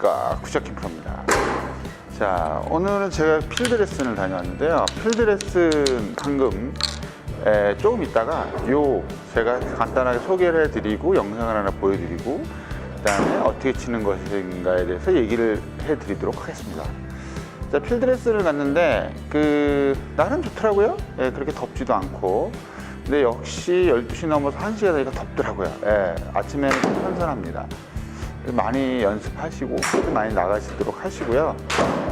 안녕하십니까 구샤캠프입니다. 자 오늘은 제가 필드 레슨을 다녀왔는데요. 필드 레슨 방금 에, 조금 있다가 요 제가 간단하게 소개를 해드리고 영상을 하나 보여드리고 그 다음에 어떻게 치는 것인가에 대해서 얘기를 해드리도록 하겠습니다. 자 필드 레슨을 갔는데 그 나름 좋더라고요. 예, 그렇게 덥지도 않고. 근데 역시 12시 넘어서 1시가 되니까 덥더라고요. 예, 아침에는 좀 선선합니다 많이 연습하시고 많이 나가시도록 하시고요.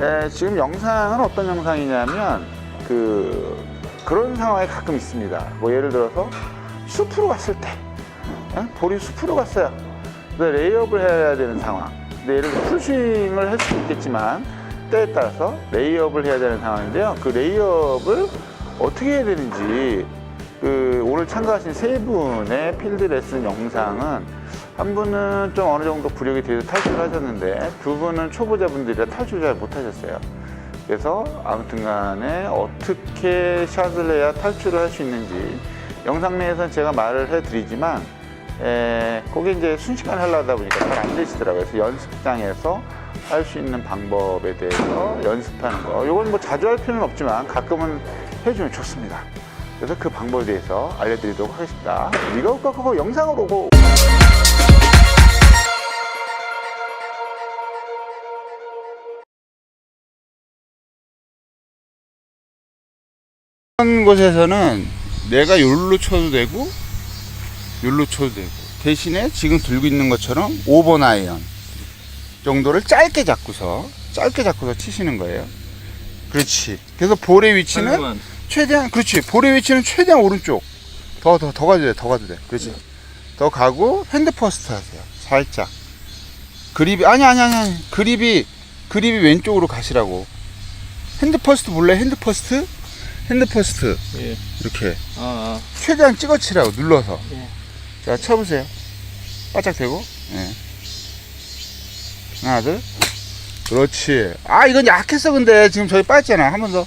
에, 지금 영상은 어떤 영상이냐면 그 그런 상황이 가끔 있습니다. 뭐 예를 들어서 숲으로 갔을 때 에? 볼이 숲으로 갔어요. 근데 레이업을 해야 되는 상황. 근데 예를 들어 풀스윙을 할 수도 있겠지만 때에 따라서 레이업을 해야 되는 상황인데요. 그 레이업을 어떻게 해야 되는지 그 오늘 참가하신 세 분의 필드 레슨 영상은 한 분은 좀 어느 정도 구력이 돼서 탈출을 하셨는데 두 분은 초보자분들이라 탈출 잘 못하셨어요. 그래서 아무튼 간에 어떻게 샷을 해야 탈출을 할 수 있는지 영상 내에서는 제가 말을 해드리지만 에, 그게 이제 순식간에 하려다 보니까 잘 안 되시더라고요. 그래서 연습장에서 할 수 있는 방법에 대해서 연습하는 거. 이건 뭐 자주 할 필요는 없지만 가끔은 해주면 좋습니다. 그래서 그 방법에 대해서 알려드리도록 하겠습니다. 네가 올까 그거 영상으로 오고. 이런 곳에서는 내가 요로 쳐도 되고 요로 쳐도 되고 대신에 지금 들고 있는 것처럼 5번 아이언 정도를 짧게 잡고서 짧게 잡고서 치시는 거예요. 그렇지. 그래서 볼의 위치는 잠깐만. 최대한 그렇지. 볼의 위치는 최대한 오른쪽. 더 더 더 가도 돼. 더 가도 돼. 그렇지. 더 가고 핸드 퍼스트 하세요. 살짝. 그립이 아니 아니 아니 아니. 그립이 그립이 왼쪽으로 가시라고. 핸드 퍼스트 볼래? 핸드 퍼스트? 핸드 퍼스트 예. 이렇게 아, 최대한 찍어치라고 눌러서. 예. 자 쳐보세요. 바짝 대고. 예. 하나 둘. 그렇지. 아 이건 약했어 근데 지금 저기 빠졌잖아. 한 번 더.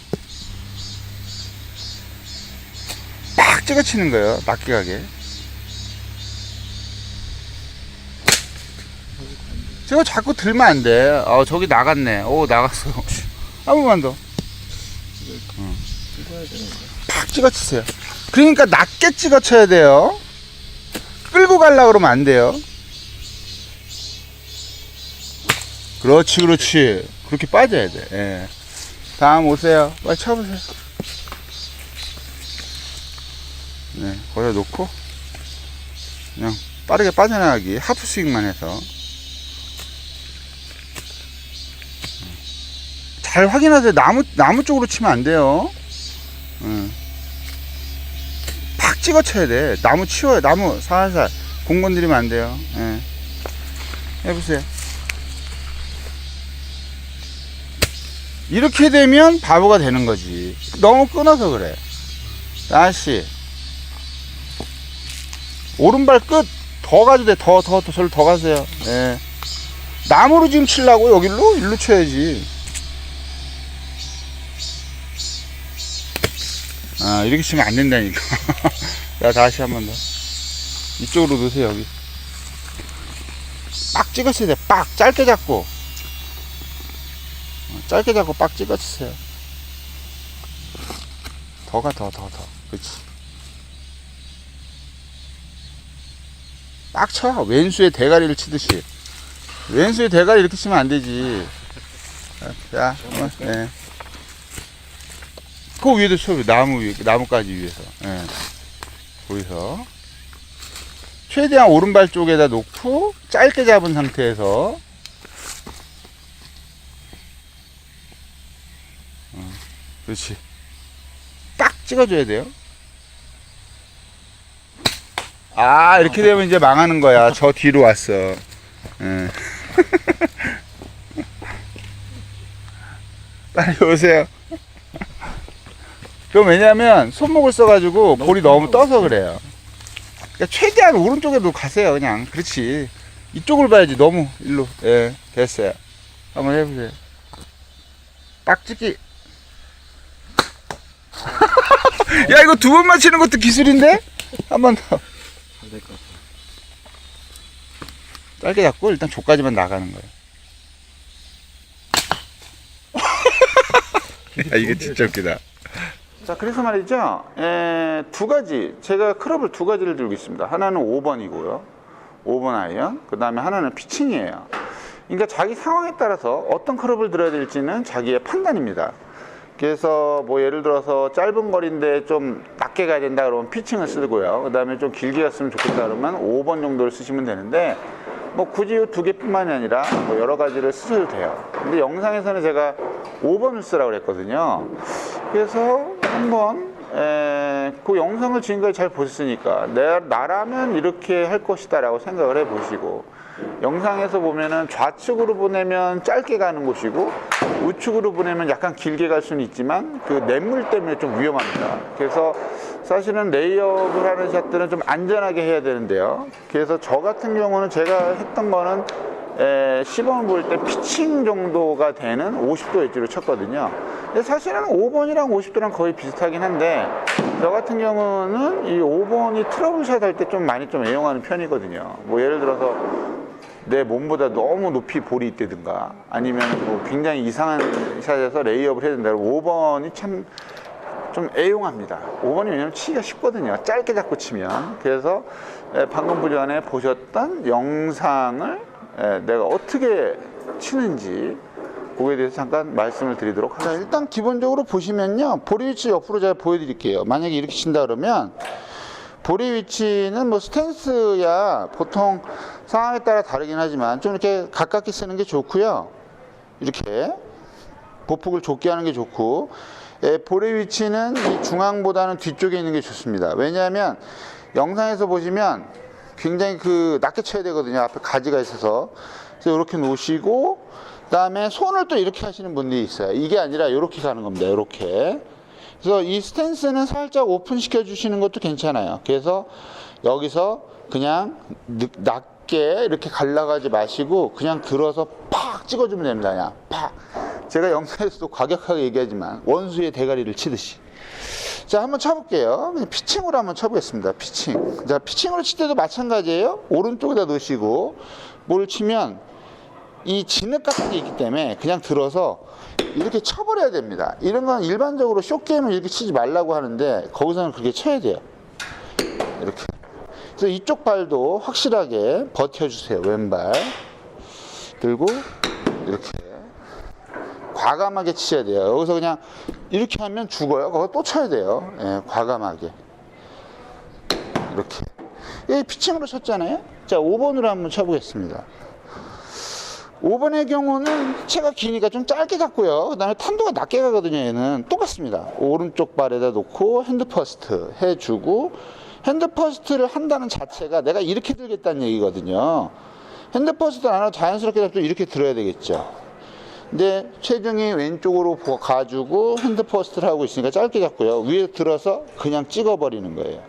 딱 찍어치는 거예요. 낮게 가게. 저거 자꾸 들면 안 돼. 어 저기 나갔네. 오 나갔어. 한 번만 더. 되는데. 팍 찍어 치세요. 그러니까 낮게 찍어 쳐야 돼요. 끌고 가려고 그러면 안 돼요. 그렇지, 그렇지. 그렇게 빠져야 돼. 예. 다음 오세요. 빨리 쳐보세요. 네, 거기다 놓고, 그냥 빠르게 빠져나가기. 하프 스윙만 해서. 잘 확인하세요. 나무, 나무 쪽으로 치면 안 돼요. 응. 팍 찍어 쳐야 돼. 나무 치워요. 나무 살살. 공 건드리면 안 돼요. 예. 해보세요. 이렇게 되면 바보가 되는 거지. 너무 끊어서 그래. 다시. 오른발 끝. 더 가도 돼. 더, 더, 더, 저를 더 가세요. 예. 나무로 지금 치려고 여기로? 일로 쳐야지. 아, 이렇게 치면 안 된다니까. 자, 다시 한 번 더. 이쪽으로 놓으세요, 여기. 빡 찍었어야 돼. 빡! 짧게 잡고. 어, 짧게 잡고 빡 찍어주세요. 더 가, 더, 더, 더. 그렇지. 빡 쳐. 왼수에 대가리를 치듯이. 왼수에 대가리 이렇게 치면 안 되지. 자, 예. 그 위에도 쳐 나무 위 나무까지 위에서. 예. 거기서. 최대한 오른발 쪽에다 놓고 짧게 잡은 상태에서. 어, 그렇지. 딱 찍어줘야 돼요. 아 이렇게 되면 이제 망하는 거야. 저 뒤로 왔어. 예. 빨리 오세요 그럼 왜냐면 손목을 써가지고 볼이 너무 떠서 그래요. 그러니까 최대한 오른쪽에도 가세요, 그냥. 그렇지. 이쪽을 봐야지, 너무 일로. 예, 됐어요. 한번 해보세요. 빡찍기. 야, 이거 두 번 맞히는 것도 기술인데? 한 번 더. 안될것 같아. 짧게 잡고 일단 조까지만 나가는 거예요. 야, 아, 이게 진짜 웃기다. 자, 그래서 말이죠. 에, 두 가지, 제가 클럽을 두 가지를 들고 있습니다. 하나는 5번이고요. 5번 아이언. 그 다음에 하나는 피칭이에요. 그러니까 자기 상황에 따라서 어떤 클럽을 들어야 될지는 자기의 판단입니다. 그래서 뭐 예를 들어서 짧은 거리인데 좀 낮게 가야 된다 그러면 피칭을 쓰고요. 그 다음에 좀 길게 갔으면 좋겠다 그러면 5번 정도를 쓰시면 되는데 뭐 굳이 이 두 개뿐만이 아니라 뭐 여러 가지를 쓰셔도 돼요. 근데 영상에서는 제가 5번을 쓰라고 그랬거든요. 그래서 한번 에, 그 영상을 지금까지 잘 보셨으니까 내, 나라면 이렇게 할 것이다 라고 생각을 해 보시고 영상에서 보면은 좌측으로 보내면 짧게 가는 곳이고 우측으로 보내면 약간 길게 갈 수는 있지만 그 냇물 때문에 좀 위험합니다. 그래서 사실은 레이업을 하는 샷들은 좀 안전하게 해야 되는데요. 그래서 저 같은 경우는 제가 했던 거는 에, 시범을 볼 때 피칭 정도가 되는 50도 엣지로 쳤거든요. 근데 사실은 5번이랑 50도랑 거의 비슷하긴 한데 저 같은 경우는 이 5번이 트러블샷 할 때 좀 많이 좀 애용하는 편이거든요. 뭐 예를 들어서 내 몸보다 너무 높이 볼이 있다든가 아니면 뭐 굉장히 이상한 샷에서 레이업을 해야 된다. 5번이 참 좀 애용합니다. 5번이 왜냐면 치기가 쉽거든요. 짧게 잡고 치면. 그래서 에, 방금 전에 보셨던 영상을 에, 내가 어떻게 치는지 그거에 대해서 잠깐 말씀을 드리도록 하겠습니다. 일단 기본적으로 보시면요. 보리 위치 옆으로 제가 보여드릴게요. 만약에 이렇게 친다 그러면 보리 위치는 뭐 스탠스야 보통 상황에 따라 다르긴 하지만 좀 이렇게 가깝게 쓰는 게 좋고요. 이렇게 보폭을 좁게 하는 게 좋고 예, 볼의 위치는 이 중앙보다는 뒤쪽에 있는 게 좋습니다. 왜냐하면 영상에서 보시면 굉장히 그 낮게 쳐야 되거든요. 앞에 가지가 있어서 그래서 이렇게 놓으시고 그다음에 손을 또 이렇게 하시는 분들이 있어요. 이게 아니라 이렇게 가는 겁니다. 이렇게. 그래서 이 스탠스는 살짝 오픈시켜 주시는 것도 괜찮아요. 그래서 여기서 그냥 느- 낮게 이렇게 갈라가지 마시고 그냥 들어서 팍 찍어주면 됩니다. 그냥 팍. 제가 영상에서도 과격하게 얘기하지만 원수의 대가리를 치듯이. 자, 한번 쳐볼게요. 피칭으로 한번 쳐보겠습니다. 피칭. 자, 피칭으로 칠 때도 마찬가지예요. 오른쪽에다 놓으시고 뭘 치면 이 진흙 같은 게 있기 때문에 그냥 들어서 이렇게 쳐버려야 됩니다. 이런 건 일반적으로 쇼게임을 이렇게 치지 말라고 하는데 거기서는 그렇게 쳐야 돼요. 이렇게. 그래서 이쪽 발도 확실하게 버텨주세요. 왼발. 들고 이렇게. 과감하게 치셔야 돼요. 여기서 그냥 이렇게 하면 죽어요. 거기 또 쳐야 돼요. 예, 과감하게. 이렇게. 이 피칭으로 쳤잖아요. 자, 5번으로 한번 쳐보겠습니다. 5번의 경우는 채가 기니까 좀 짧게 갔고요. 그 다음에 탄도가 낮게 가거든요. 얘는 똑같습니다. 오른쪽 발에다 놓고 핸드 퍼스트 해주고 핸드 퍼스트를 한다는 자체가 내가 이렇게 들겠다는 얘기거든요. 핸드 퍼스트 안 하고 자연스럽게 잡도 이렇게 들어야 되겠죠. 근데 체중이 왼쪽으로 보- 가지고 핸드 퍼스트를 하고 있으니까 짧게 잡고요. 위에 들어서 그냥 찍어버리는 거예요.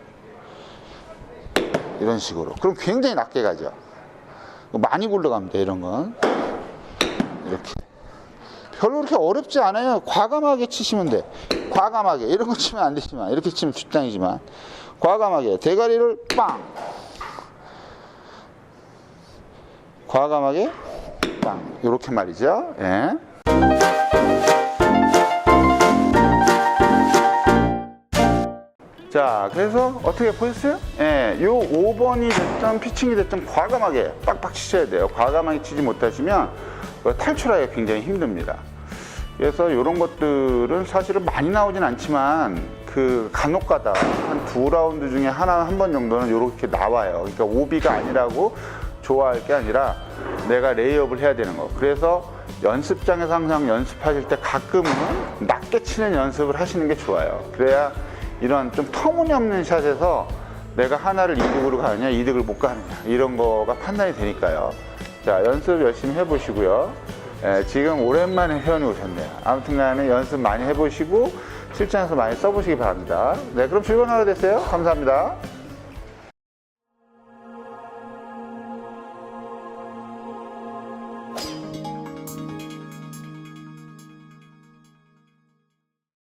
이런 식으로. 그럼 굉장히 낮게 가죠. 많이 굴러갑니다. 이런 건. 이렇게. 별로 그렇게 어렵지 않아요. 과감하게 치시면 돼. 과감하게. 이런 거 치면 안 되지만, 이렇게 치면 뒷땅이지만, 과감하게. 대가리를 빵! 과감하게 빵. 이렇게 말이죠. 예. 자, 그래서 어떻게 보셨어요? 예, 요 5번이 됐든 피칭이 됐든 과감하게 빡빡 치셔야 돼요. 과감하게 치지 못하시면 탈출하기가 굉장히 힘듭니다. 그래서 이런 것들은 사실은 많이 나오진 않지만 그 간혹 가다 한 두 라운드 중에 하나 한 번 정도는 이렇게 나와요. 그러니까 오비가 아니라고 좋아할 게 아니라 내가 레이업을 해야 되는 거. 그래서 연습장에서 항상 연습하실 때 가끔은 낮게 치는 연습을 하시는 게 좋아요. 그래야 이런 좀 터무니없는 샷에서 내가 하나를 이득으로 가느냐, 이득을 못 가느냐, 이런 거가 판단이 되니까요. 자, 연습 열심히 해보시고요. 예, 지금 오랜만에 회원이 오셨네요. 아무튼 간에 연습 많이 해보시고 실전에서 많이 써보시기 바랍니다. 네, 그럼 즐거운 하루 되세요. 감사합니다.